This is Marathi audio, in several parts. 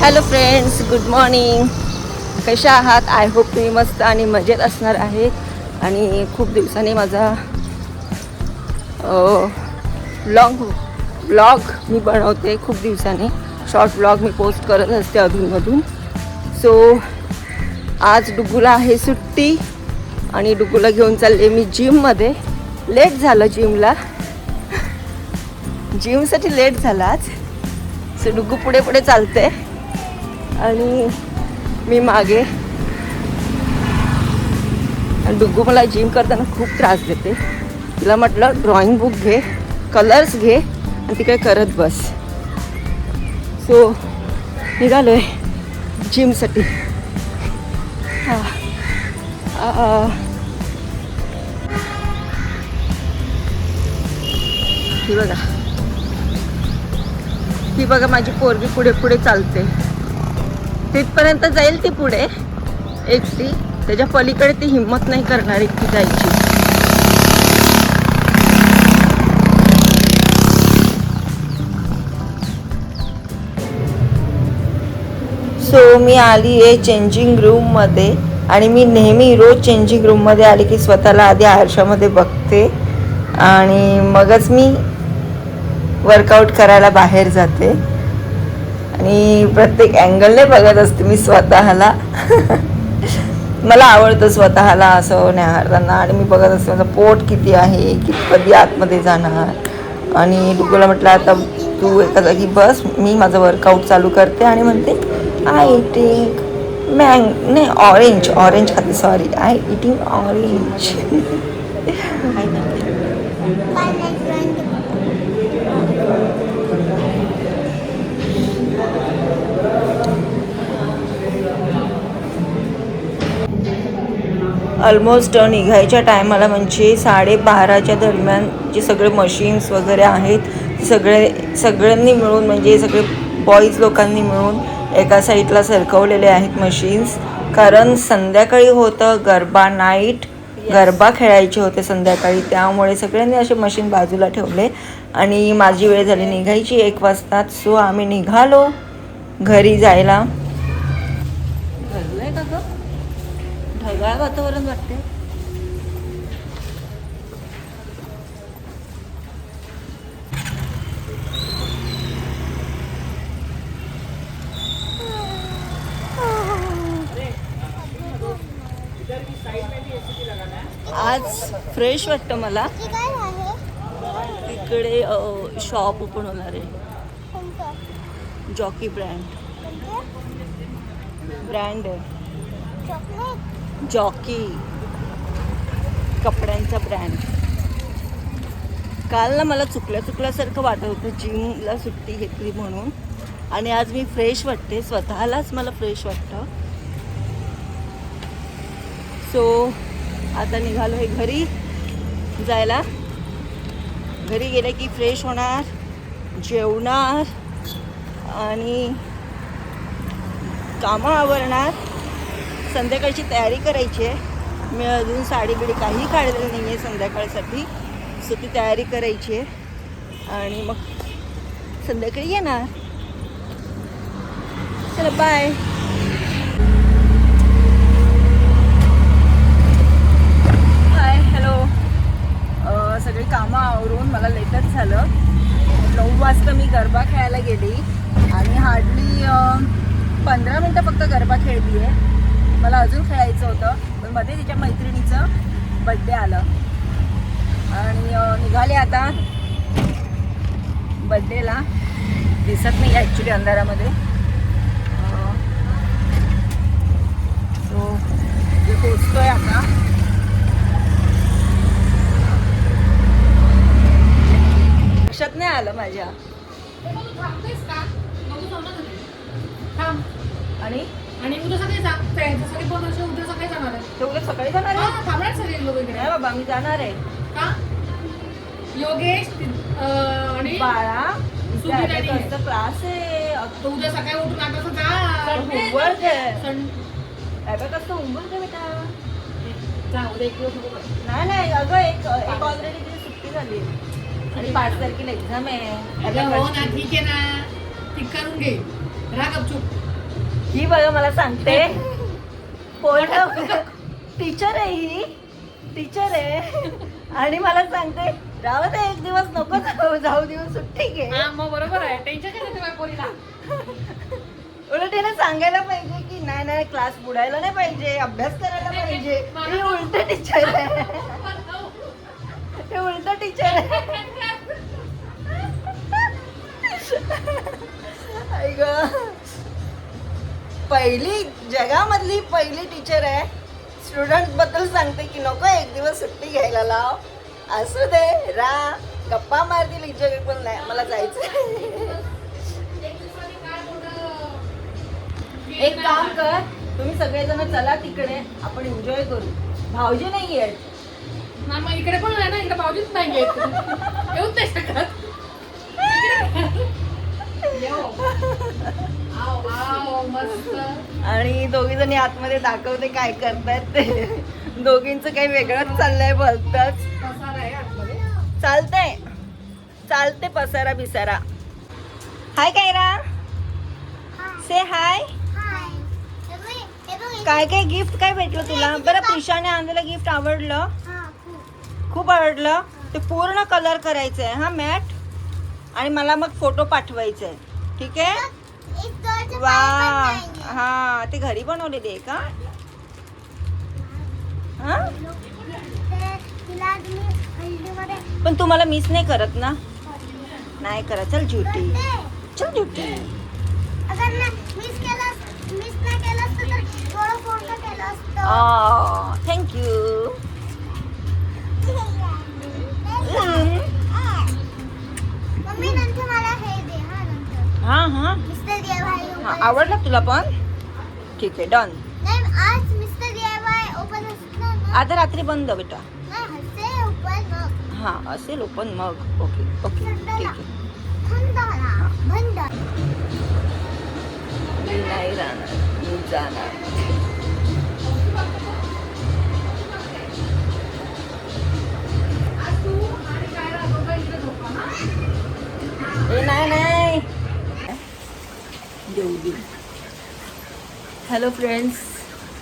हॅलो फ्रेंड्स गुड मॉर्निंग कशा आहात? आय होप तुम्ही मस्त आणि मजेत असणार आहे आणि खूप दिवसांनी माझा ब्लॉग ब्लॉग मी बनवते खूप दिवसांनी. शॉर्ट ब्लॉग मी पोस्ट करत असते अधूनमधून. सो आज डुगूला आहे सुट्टी आणि डुगूला घेऊन चालले मी जिममध्ये लेट झालं जिमला जिमसाठी लेट झाला आज. सो डुगू पुढे पुढे चालते आणि मी मागे. आणि डुगू मला जिम करताना खूप त्रास देते. तिला म्हटलं ड्रॉइंग बुक घे कलर्स घे आणि तिकडे करत बस. सो निघालो आहे जिमसाठी हां. ही बघा. ही बघा माझी पोरगी पुढे पुढे चालते. तिथपर्यंत जाईल ती पुढे. एकटी. त्याच्या पलीकडे ती हिंमत नाही करणार एकटी जायची. सो मी आली आहे चेंजिंग रूममध्ये आणि मी नेहमी रोज चेंजिंग रूममध्ये आली की स्वतःला आधी आरशामध्ये बघते आणि मगच मी वर्कआउट करायला बाहेर जाते. आणि प्रत्येक अँगलने बघत असते मी स्वतःला. मला आवडतं स्वतःला असं न्याहारताना आणि मी बघत असते माझं पोट किती आहे किती कधी आतमध्ये जाणार. आणि डुगूला म्हटलं आता तू एका जागी बस मी माझं वर्कआउट चालू करते. आणि म्हणते आय इटिंग मँग नाही ऑरेंज ऑरेंज खाते sorry I eating orange almost निघायच्या टायमाला म्हणजे साडेबाराच्या दरम्यान जे सगळे मशीन्स वगैरे आहेत सगळे सगळ्यांनी मिळून म्हणजे सगळे बॉईज लोकांनी मिळून एका साईडला सरकवलेले आहेत मशीन्स कारण संध्याकाळी होतं गरबा नाईट गरबा खेळायचे होते संध्याकाळी. त्यामुळे सगळ्यांनी असे मशीन बाजूला ठेवले आणि माझी वेळ झाली. निघायची एक वाजता. सो आम्ही निघालो घरी जायला. ढगाळ वातावरण वाटते आज फ्रेश वाटतं मला. इकडे शॉप ओपन होणार आहे. जॉकी ब्रँड ब्रँड आहे. जॉकी कपड्यांचा ब्रँड काल ना मला चुकल्या चुकल्यासारखं वाटत होतं जिमला सुट्टी घेतली म्हणून. आणि आज मी फ्रेश वाटते स्वतःलाच मला फ्रेश वाटतं. सो आता निघालो आहे घरी. जायला. घरी गेलं की फ्रेश होणार जेवणार आणि कामं आवरणार. संध्याकाळची तयारी करायची आहे. मी अजून साडी बिडी काही काढलेली नाही आहे संध्याकाळसाठी. सो ती तयारी करायची आहे. आणि मग संध्याकाळी येणार. चला बाय हाय हॅलो सगळी कामं आवरून मला लेटच झालं. नऊ वाजता मी गरबा खेळायला गेली. आणि हार्डली पंधरा मिनटं फक्त गरबा खेळली आहे मला अजून खेळायचं होतं पण मध्ये तिच्या मैत्रिणीचं बड्डे आलं. आणि निघाले आता. बड्डेला दिसत नाही ॲक्च्युली अंधारामध्ये. सो पोचतोय आता. लक्षात नाही आलं माझ्या. आणि? आणि उद्या सकाळी जा. पण असे उद्या सकाळी जाणार आहे. ते उद्या सकाळी जाणार आहे? हा, थांबणार सगळे लोक इकडे. नाही बाबा मी जाणार आहे. का? योगेश ति- अं, आणि बाळा सुधी राणी आहे. क्लास आहे. तो उद्या सकाळी उठून आता असं जा होमवर्क आहे. सं- कसं होमवर्क आहे बेटा? जा उद्या एक दिवस नको कर. नाही नाही अगं एक एक ऑलरेडी तिची सुट्टी झाली. आणि पाच तारखेला एक्झाम आहे. अगं हो ना ठीक आहे ना. ती करून घे. राहा गपचूप. ही बघा मला सांगते. पोरग टीचर आहे ही. टीचर आहे. आणि मला सांगते राहू दे एक दिवस नको जाऊ जाऊ दिवस सुट्टी घे. मग बरोबर आहे. टेन्शन पोरीला? उलट तिने सांगायला पाहिजे की नाही नाही क्लास बुडायला नाही पाहिजे अभ्यास करायला पाहिजे. ही उलट टीचर आहे. हे उलट टीचर आहे. गं. पहिली जगामधली पहिली टीचर आहे. स्टुडंटबद्दल सांगते की नको एक दिवस सुट्टी घ्यायला लाव. असू दे रा. गप्पा मारतील हिच्या पण नाही मला जायचं एक काम कर तुम्ही सगळेजण चला तिकडे आपण एन्जॉय करू. भाऊजी नाही आहेत. मग इकडे पण आहे ना इकडे भाऊजीच नाही येत येऊच नाही शकत. आणि दोघी जणी आतमध्ये दाखवते काय करतायत ते. दोघींचं काही वेगळंच चाललंय बोलतात आहे चालतंय चालते पसारा बिसारा. हाय कायरा. से हाय काय काय गिफ्ट काय भेटलं तुला? बरं प्रिशाने आणलेलं गिफ्ट आवडलं? खूप आवडलं. ते पूर्ण कलर करायचं आहे हा मॅट. आणि मला मग फोटो पाठवायचे आहे ठीक आहे? वा. हा ते घरी बनवलेले आहे का? हा? पण तुम्हाला मिस नाही करत ना? नाही करत. चल झुटी चल झुटी तुला पण? ठीक आहे डन आता रात्री बंद बेटा. नाही हसे ओपन मग. हा असेल ओपन मग. ओके ओके ठीक आहे. नाही राहणार मी जाणार. नाही नाही. देऊ देऊ. हॅलो फ्रेंड्स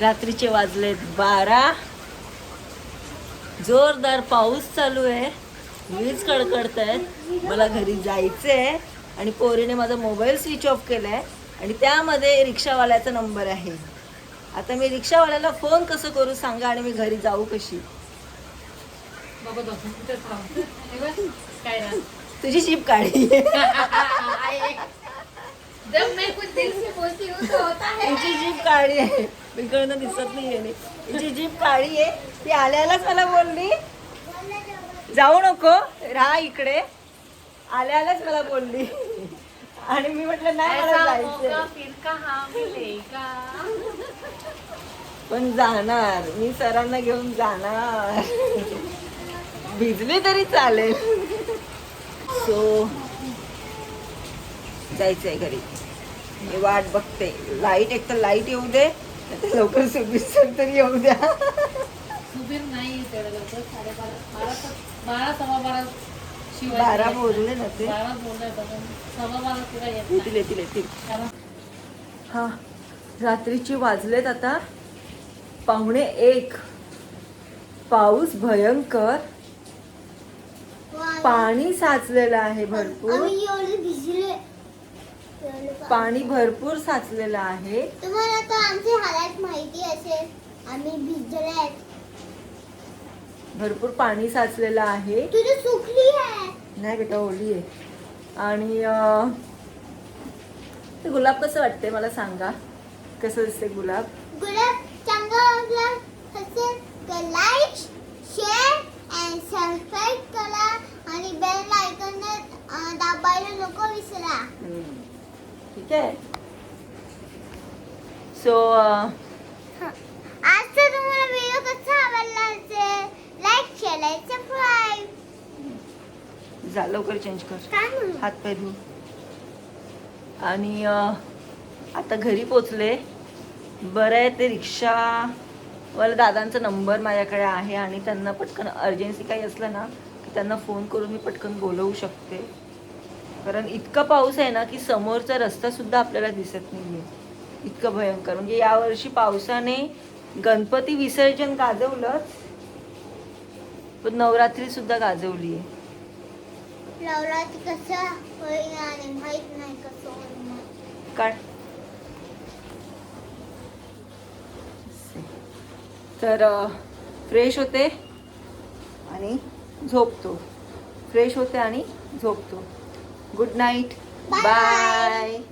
रात्रीचे वाजलेत बारा. जोरदार पाऊस चालू आहे. वीज कडकडत आहेत मला घरी जायचं आहे आणि पोरीने माझा मोबाईल स्विच ऑफ केलाय. आणि त्यामध्ये रिक्षावाल्याचा नंबर आहे. आता मी रिक्षावाल्याला फोन कसं करू सांगा आणि मी घरी जाऊ कशी? तुझी शिप काढी. जब मैं कुछ दिल से बोलती हूँ तो होता है। हिची जीप काळी आहे. इकडनं दिसत नाही आहे हिची जीप काळी आहे. ती आल्यालाच मला बोलली. जाऊ नको. राहा इकडे. आल्यालाच मला बोलली. आणि मी म्हटलं नाही मला ऐसा जायचं मौका फिर कहाँ मिलेगा? पण जाणार. मी सरांना घेऊन जाणार. भिजली तरी चालेल. सो जायचंय घरी. मी वाट बघते. लाइट एक तर लाइट येऊ दे लवकर सुबिस्तर तरी येऊ द्या. सुबीर नाही लवकर. बारा बारा सव्वा. बोलले ना ते. येतील. येतील येतील. हा रात्रीची वाजलेत आता. पाहुणे एक. पाऊस भयंकर. पाणी साचलेलं आहे भरपूर. आम्ही एवढे भिजले. पाणी भरपूर साचलेलं आहे. तुम्हाला तर आमची हालत माहिती असेल. आम्ही भिजले भरपूर पाणी साचलेलं आहे. तुझी सुकली आहे. नाही बेटा ओली आहे. आणि अं, ते गुलाब कसं वाटते मला सांगा. कसं दिसते गुलाब? गुलाब चांगला वाटला. असेल तर लाईक शेअर अँड सबस्क्राईब करा. आणि बेल आयकॉन दाबायला नको विसरा. हम्म. ठीक आहे? सो आजचा तुम्हाला व्हिडिओ कसा आवडला असेल लाईक शेअर सबस्क्राईब जा लवकर चेंज कर. हात पाय धु. आणि अं, आता घरी पोचले. बरं आहे ते रिक्षा. वाला दादांचा नंबर माझ्याकडे आहे आणि त्यांना पटकन अर्जन्सी काही असलं ना की त्यांना फोन करून मी पटकन बोलवू शकते. कारण इतका पाऊस आहे ना की समोरचा रस्ता सुद्धा आपल्याला दिसत नाही आहे इतकं भयंकर. म्हणजे यावर्षी पावसाने गणपती विसर्जन गाजवलंच पण नवरात्री सुद्धा गाजवली आहे काय? तर फ्रेश होते आणि झोपतो. फ्रेश होते आणि झोपतो. Good night Bye. बाय